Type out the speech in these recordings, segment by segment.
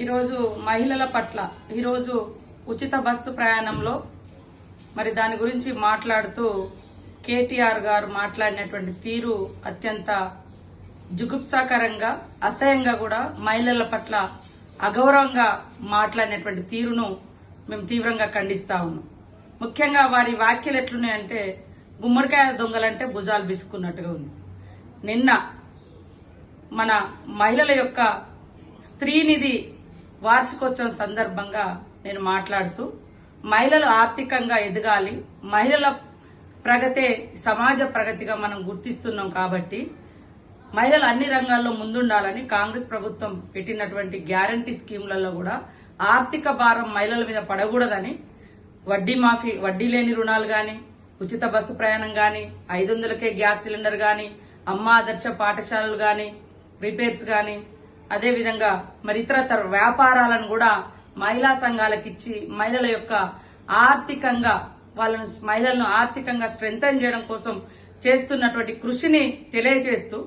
ఈరోజు మహిళల పట్ల ఈరోజు ఉచిత బస్సు ప్రయాణంలో మరి దాని గురించి మాట్లాడుతూ కేటీఆర్ గారు మాట్లాడినటువంటి తీరు అత్యంత జుగుప్సాకరంగా అసహ్యంగా కూడా మహిళల పట్ల అగౌరవంగా మాట్లాడినటువంటి తీరును మేము తీవ్రంగా ఖండిస్తా ఉన్నాం. ముఖ్యంగా వారి వ్యాఖ్యలు ఎట్లున్నాయంటే గుమ్మడికాయ దొంగలంటే భుజాలు బిసుకున్నట్టుగా ఉంది. నిన్న మన మహిళల యొక్క స్త్రీనిధి వార్షికోత్సవం సందర్భంగా నేను మాట్లాడుతూ మహిళలు ఆర్థికంగా ఎదగాలి మహిళల ప్రగతే సమాజ ప్రగతిగా మనం గుర్తిస్తున్నాం కాబట్టి మహిళలు అన్ని రంగాల్లో ముందుండాలని కాంగ్రెస్ ప్రభుత్వం పెట్టినటువంటి గ్యారంటీ స్కీములలో కూడా ఆర్థిక భారం మహిళల మీద పడకూడదని వడ్డీ మాఫీ వడ్డీ లేని రుణాలు కానీ ఉచిత బస్సు ప్రయాణం కానీ ఐదు వందలకే గ్యాస్ సిలిండర్ కానీ అమ్మ ఆదర్శ పాఠశాలలు కానీ రిపేర్స్ కానీ అదేవిధంగా మరి ఇతరతర వ్యాపారాలను కూడా మహిళా సంఘాలకు ఇచ్చి మహిళల యొక్క ఆర్థికంగా వాళ్ళను మహిళలను ఆర్థికంగా స్ట్రెంగ్తన్ చేయడం కోసం చేస్తున్నటువంటి కృషిని తెలియజేస్తూ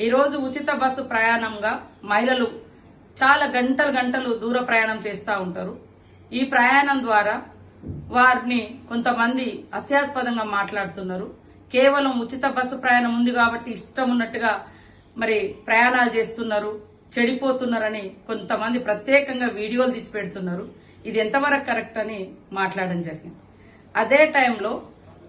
ఈరోజు ఉచిత బస్సు ప్రయాణంగా మహిళలు చాలా గంటలు గంటలు దూర ప్రయాణం చేస్తూ ఉంటారు. ఈ ప్రయాణం ద్వారా వారిని కొంతమంది అస్యాస్పదంగా మాట్లాడుతున్నారు. కేవలం ఉచిత బస్సు ప్రయాణం ఉంది కాబట్టి ఇష్టం ఉన్నట్టుగా మరి ప్రయాణాలు చేస్తున్నారు. చెడిపోతున్నారని కొంతమంది ప్రత్యేకంగా వీడియోలు తీసి పెడుతున్నారు. ఇది ఎంతవరకు కరెక్ట్ అని మాట్లాడడం జరిగింది. అదే టైంలో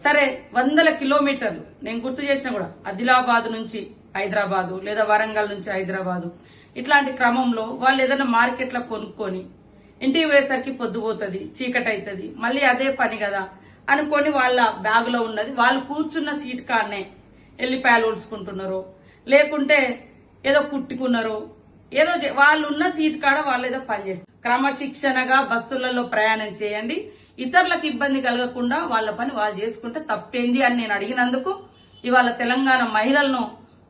సరే వందల కిలోమీటర్లు నేను గుర్తు చేసిన కూడా ఆదిలాబాద్ నుంచి హైదరాబాదు లేదా వరంగల్ నుంచి హైదరాబాదు ఇట్లాంటి క్రమంలో వాళ్ళు ఏదైనా మార్కెట్లో కొనుక్కొని ఇంటికి పోయేసరికి పొద్దుపోతుంది చీకటి అవుతుంది మళ్ళీ అదే పని కదా అనుకొని వాళ్ళ బ్యాగులో ఉన్నది. వాళ్ళు కూర్చున్న సీట్ కాడనే ఎల్లిపాయలు ఊడ్చుకుంటున్నారు లేకుంటే ఏదో కుట్టుకున్నారు ఏదో చే- వాళ్ళు ఉన్న సీట్ కాడ వాళ్ళు ఏదో పని చేస్తారు క్రమశిక్షణగా బస్సులలో ప్రయాణం చేయండి. ఇతరులకు ఇబ్బంది కలగకుండా వాళ్ళ పని వాళ్ళు చేసుకుంటే తప్పేంది అని నేను అడిగినందుకు ఇవాళ తెలంగాణ మహిళలను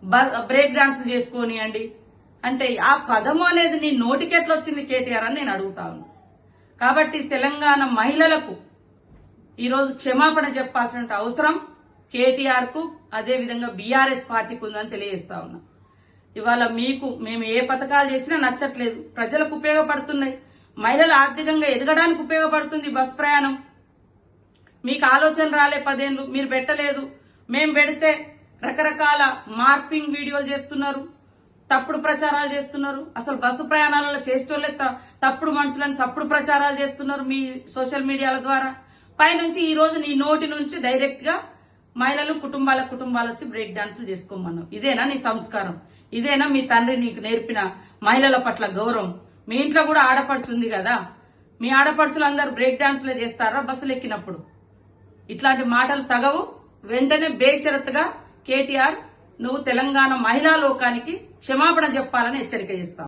బ- బ్రేక్ డాన్స్ చేసుకోనియండి. అంటే ఆ పదము అనేది నీ నోటికెట్లో వచ్చింది కేటీఆర్ అని నేను అడుగుతాను కాబట్టి తెలంగాణ మహిళలకు ఈరోజు క్షమాపణ చెప్పాల్సిన అవసరం కేటీఆర్కు అదేవిధంగా బీఆర్ఎస్ పార్టీకి ఉందని తెలియజేస్తా ఉన్నా. ఇవాళ మీకు మేము ఏ పథకాలు చేసినా నచ్చట్లేదు. ప్రజలకు ఉపయోగపడుతున్నాయి. మహిళలు ఆర్థికంగా ఎదగడానికి ఉపయోగపడుతుంది బస్ ప్రయాణం. మీకు ఆలోచన రాలే పదేళ్ళు మీరు పెట్టలేదు. మేము పెడితే రకరకాల మార్పింగ్ వీడియోలు చేస్తున్నారు తప్పుడు ప్రచారాలు చేస్తున్నారు. అసలు బస్సు ప్రయాణాలలో చేసేటోళ్ళే తప్పుడు మనుషులను తప్పుడు ప్రచారాలు చేస్తున్నారు మీ సోషల్ మీడియాల ద్వారా. పైనుంచి ఈ రోజు నీ నోటి నుంచి డైరెక్ట్గా మహిళలు కుటుంబాల కుటుంబాలు వచ్చి బ్రేక్ డాన్సులు చేసుకోమన్నావు ఇదేనా నీ సంస్కారం? ఇదేనా మీ తండ్రి నీకు నేర్పిన మహిళల పట్ల గౌరవం? మీ ఇంట్లో కూడా ఆడపడుచుంది కదా? మీ ఆడపడుచులు అందరు బ్రేక్ డాన్సులే చేస్తారా బస్సులు ఎక్కినప్పుడు? ఇట్లాంటి మాటలు తగవు. వెంటనే బేషరత్గా కేటీఆర్ నువ్వు తెలంగాణ మహిళా లోకానికి క్షమాపణ చెప్పాలని హెచ్చరిక చేస్తావు.